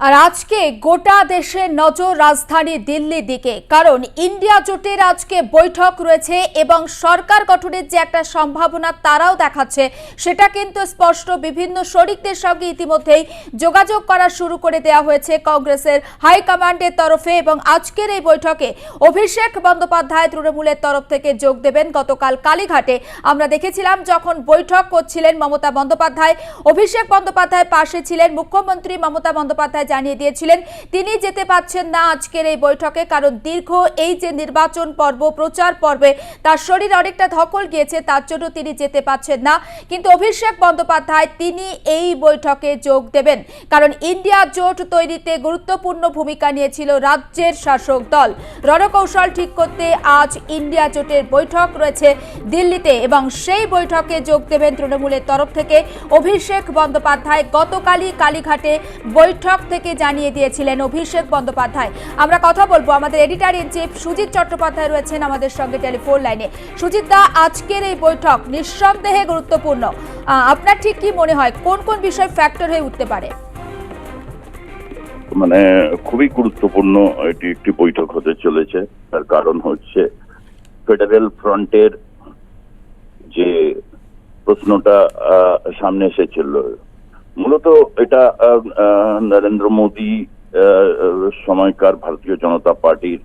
আর আজকে গোটা দেশের নজর রাজধানী দিল্লির দিকে, কারণ ইন্ডিয়া জোটের আজকে বৈঠক রয়েছে এবং সরকার গঠনের যে একটা সম্ভাবনা তারাও দেখাচ্ছে, সেটা কিন্তু স্পষ্ট। বিভিন্ন শরিকদের সঙ্গে ইতিমধ্যেই যোগাযোগ করা শুরু করে দেওয়া হয়েছে কংগ্রেসের হাইকমান্ডের তরফে এবং আজকের এই বৈঠকে অভিষেক বন্দ্যোপাধ্যায় তৃণমূলের তরফ থেকে যোগ দেবেন গতকাল কালীঘাটে। আমরা দেখেছিলাম যখন বৈঠক করছিলেন মমতা বন্দ্যোপাধ্যায়, অভিষেক বন্দ্যোপাধ্যায় পাশে ছিলেন মুখ্যমন্ত্রী মমতা বন্দ্যোপাধ্যায় জানিয়ে দিয়েছিলেন, তিনি যেতে পাচ্ছেন না আজকের এই বৈঠকে, কারণ দীর্ঘ এই যে নির্বাচন পর্ব, প্রচার পর্বে তার শরীর অনেকটা ধকল গিয়েছে, তার জন্য তিনি যেতে পাচ্ছেন না। কিন্তু অভিষেক বন্দ্যোপাধ্যায়, তিনি এই বৈঠকে যোগ দেবেন, কারণ ইন্ডিয়া জোট তৈরিতে গুরুত্বপূর্ণ ভূমিকা নিয়েছিল রাজ্যের শাসক দল। রণকৌশল ঠিক করতে আজ ইন্ডিয়া জোটের বৈঠক রয়েছে দিল্লিতে, এবং সেই বৈঠকে যোগ দেবেন তৃণমূলের তরফ থেকে অভিষেক বন্দ্যোপাধ্যায়। গতকালই কালীঘাটে বৈঠক থেকে জানিয়ে দিয়েছিলেন অভিষেক বন্দ্যোপাধ্যায়। আমরা কথা বলব আমাদের editor in chief Sujit Chattopadhyay রয়েছেন আমাদের সঙ্গে টেলিফোন লাইনে সুজিত দা, আজকের এই বৈঠক নিঃসন্দেহে গুরুত্বপূর্ণ। আপনার ঠিক কি মনে হয়? কোন কোন বিষয় ফ্যাক্টর হয়ে উঠতে পারে? মানে খুবই গুরুত্বপূর্ণ এটি একটি বৈঠক হতে চলেছে। তার কারণ হচ্ছে ফেডারেল ফ্রন্টের যে প্রশ্নটা সামনে এসেছিল মূলত এটা নরেন্দ্র মোদী সময়কার ভারতীয় জনতা পার্টির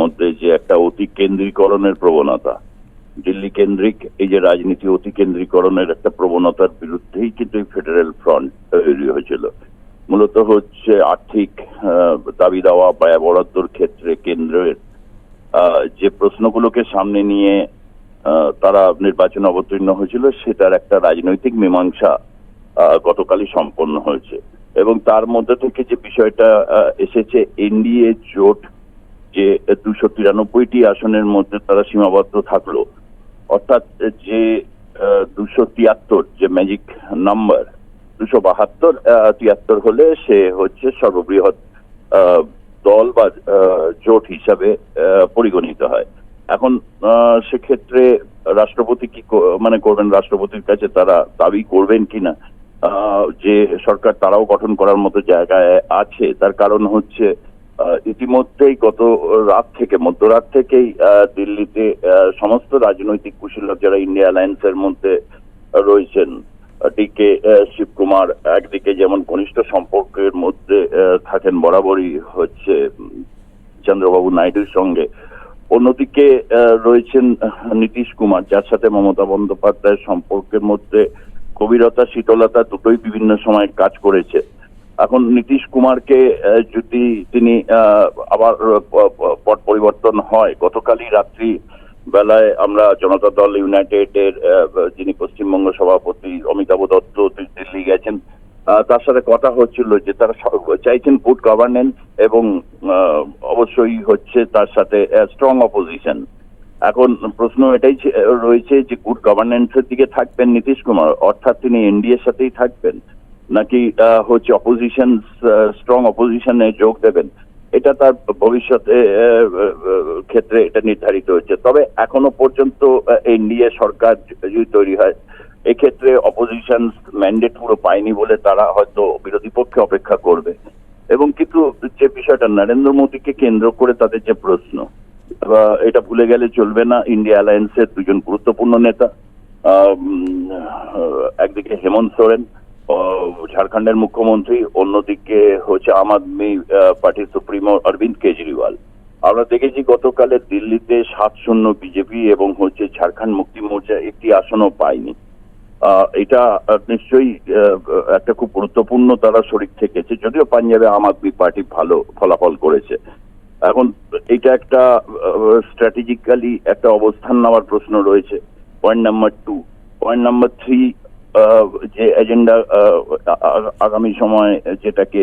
মধ্যে যে একটা অতি কেন্দ্রীকরণের প্রবণতা। দিল্লি কেন্দ্রিক এই যে রাজনীতি অতি কেন্দ্রীকরণের একটা প্রবণতার বিরুদ্ধেই কিন্তু এই ফেডারেল ফ্রন্ট তৈরি হয়েছিল। মূলত হচ্ছে আর্থিক দাবি দেওয়া ব্যয় বরাদ্দর ক্ষেত্রে কেন্দ্রের যে প্রশ্নগুলোকে সামনে নিয়ে তারা নির্বাচন অবতীর্ণ হয়েছিল, সেটার একটা রাজনৈতিক মীমাংসা গতকালই সম্পন্ন হয়েছে। এবং তার মধ্যে থেকে যে বিষয়টা এসেছে, এনডিএ জোট যে দুশো তিরানব্বইটি আসনের মধ্যে তারা সীমাবদ্ধ থাকল। অর্থাৎ যে দুশো তিয়াত্তর, যে ম্যাজিক নাম্বার দুশো বাহাত্তর তিয়াত্তর হলে সে হচ্ছে সর্ববৃহৎ দল বা জোট হিসাবে পরিগণিত হয়। এখন সেক্ষেত্রে রাষ্ট্রপতি কি মানে করবেন? রাষ্ট্রপতির কাছে তারা দাবি করবেন কিনা? যে সরকার তারাও গঠন করার মতো জায়গায় আছে, তার কারণ হচ্ছে ইতিমধ্যেই গত রাত থেকে, মধ্যরাত থেকেই দিল্লিতে সমস্ত রাজনৈতিক কুশীলক যারা ইন্ডিয়া অ্যালায়েন্সের মধ্যে রয়েছেন ডিকে শিবকুমার একদিকে যেমন ঘনিষ্ঠ সম্পর্কের মধ্যে থাকেন বরাবরই হচ্ছে চন্দ্রবাবু নাইডুর সঙ্গে, অন্যদিকে রয়েছেন নীতিশ কুমার, যার সাথে মমতা বন্দ্যোপাধ্যায়ের সম্পর্কের মধ্যে গভীরতা শীতলতা দুটোই বিভিন্ন সময় কাজ করেছে। এখন নীতিশ কুমারকে যদি তিনি আবার পট পরিবর্তন হয় গতকালই রাত্রি বেলায় আমরা জনতা দল ইউনাইটেডের আহ, যিনি পশ্চিমবঙ্গ সভাপতি অমিতাভ দত্ত দিল্লি গেছেন তার সাথে কথা হচ্ছিল যে তারা চাইছেন গুড গভর্নেন্স এবং অবশ্যই হচ্ছে তার সাথে স্ট্রং অপোজিশন এখন প্রশ্ন এটাই রয়েছে যে গুড গভর্নেন্সের দিকে থাকবেন নীতিশ কুমার, অর্থাৎ তিনি এনডিএর সাথেই থাকবেন, নাকি হচ্ছে অপোজিশন স্ট্রং অপোজিশনে যোগ দেবেন? এটা তার ভবিষ্যতে ক্ষেত্রে এটা নির্ধারিত হচ্ছে। তবে এখনও পর্যন্ত এনডিএ সরকার যদি তৈরি হয়, এক্ষেত্রে অপোজিশন ম্যান্ডেট পুরো পায়নি বলে তারা হয়তো বিরোধী পক্ষে অপেক্ষা করবে। এবং কিন্তু যে বিষয়টা, নরেন্দ্র মোদীকে কেন্দ্র করে তাদের যে প্রশ্ন এটা ভুলে গেলে চলবে না। ইন্ডিয়া অ্যালায়েন্সের দুজন গুরুত্বপূর্ণ নেতা একদিকে হেমন্ত সোরেন ঝাড়খণ্ডের মুখ্যমন্ত্রী, অন্যদিকে হচ্ছে আম আদমি পার্টির সুপ্রিমো অরবিন্দ কেজরিওয়াল। আমরা দেখেছি গতকালে দিল্লিতে সাত শূন্য বিজেপি এবং হচ্ছে ঝাড়খণ্ড মুক্তি মোর্চা একটি আসনও পায়নি। এটা নিশ্চয়ই একটা খুব গুরুত্বপূর্ণ তারা শরিক থেকেছে, যদিও পাঞ্জাবে আম আদমি পার্টি ভালো ফলাফল করেছে। এখন এটা একটা স্ট্র্যাটেজিক্যালি একটা অবস্থান নেওয়ার প্রশ্ন রয়েছে। Point number two point number three যে এজেন্ডা আগামী সময় যেটাকে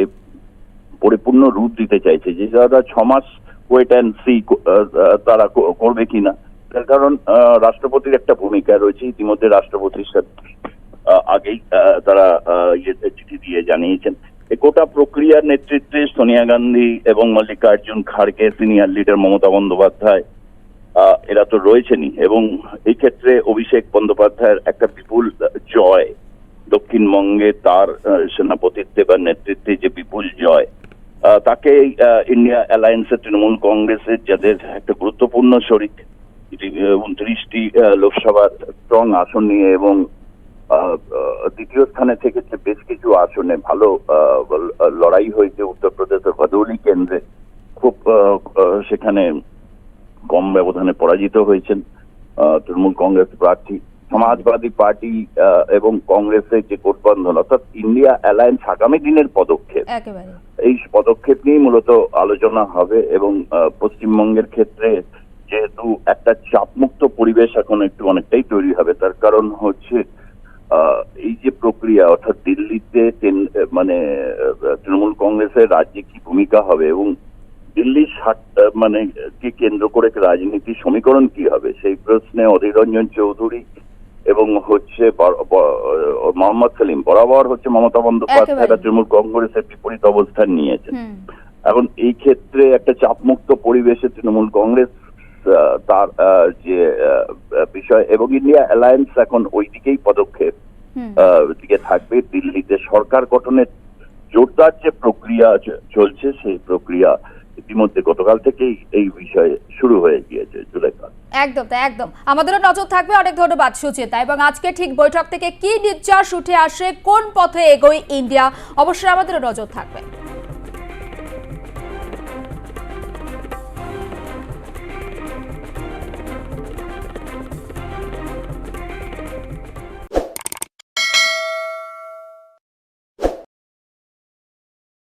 পরিপূর্ণ রূপ দিতে চাইছে, যে যারা ছ মাস ওয়েট অ্যান্ড সি তারা করবে কিনা। তার কারণ রাষ্ট্রপতির একটা ভূমিকা রয়েছে। ইতিমধ্যে রাষ্ট্রপতির সাথে আগেই তারা ইয়েতে চিঠি দিয়ে জানিয়েছেন। গোটা প্রক্রিয়ার নেতৃত্বে সোনিয়া গান্ধী এবং মল্লিকার্জুন খাড়গে সিনিয়র লিডার মমতা বন্দ্যোপাধ্যায় এরা তো রয়েছেনই এবং এই ক্ষেত্রে অভিষেক বন্দ্যোপাধ্যায়ের একটা বিপুল জয়, দক্ষিণবঙ্গে তার সেনাপতিত্বে বা নেতৃত্বে যে বিপুল জয় তাকে ইন্ডিয়া অ্যালায়েন্সের তৃণমূল কংগ্রেসের যাদের একটা গুরুত্বপূর্ণ শরিক উনত্রিশটি লোকসভার স্ট্রং আসন নিয়ে এবং দ্বিতীয় স্থানে থেকেছে বেশ কিছু আসনে ভালো লড়াই হয়েছে উত্তরপ্রদেশের ভদৌলি কেন্দ্রে। খুব সেখানে কম ব্যবধানে পরাজিত হয়েছেন তৃণমূল কংগ্রেস প্রার্থী সমাজবাদী পার্টি এবং কংগ্রেসের যে গঠবন্ধন অর্থাৎ ইন্ডিয়া অ্যালায়েন্স আগামী দিনের পদক্ষেপ। এই পদক্ষেপ নিয়েই মূলত আলোচনা হবে এবং পশ্চিমবঙ্গের ক্ষেত্রে যেহেতু একটা চাপমুক্ত পরিবেশ এখন একটু অনেকটাই তৈরি হবে তার কারণ হচ্ছে এই যে প্রক্রিয়া অর্থাৎ তেন- মানে তৃণমূল কংগ্রেসের রাজ্যে কি ভূমিকা হবে এবং দিল্লির মানে কে কেন্দ্র করে রাজনীতির সমীকরণ কি হবে? সেই প্রশ্নে অধীর রঞ্জন চৌধুরী এবং হচ্ছে মোহাম্মদ সেলিম বরাবর হচ্ছে মমতা বন্দ্যোপাধ্যায় তৃণমূল কংগ্রেসের বিপরীত অবস্থান নিয়েছে এখন এই ক্ষেত্রে একটা চাপমুক্ত পরিবেশে তৃণমূল কংগ্রেস তার যে বিষয় এবং ইন্ডিয়া অ্যালায়েন্স এখন ওই দিকেই পদক্ষেপ। দিকে থাকবে। দিল্লিতে সরকার গঠনের জোরদার যে প্রক্রিয়া চলছে, সেই প্রক্রিয়া ইতিমধ্যে গতকাল থেকেই এই বিষয়ে শুরু হয়ে গিয়েছে জুলেখা একদম তাই, একদম। আমাদেরও নজর থাকবে, অনেক ধন্যবাদ সুচেতা এবং আজকে ঠিক বৈঠক থেকে কি নির্যাস উঠে আসে, কোন পথে এগোয় ইন্ডিয়া, অবশ্যই আমাদেরও নজর থাকবে।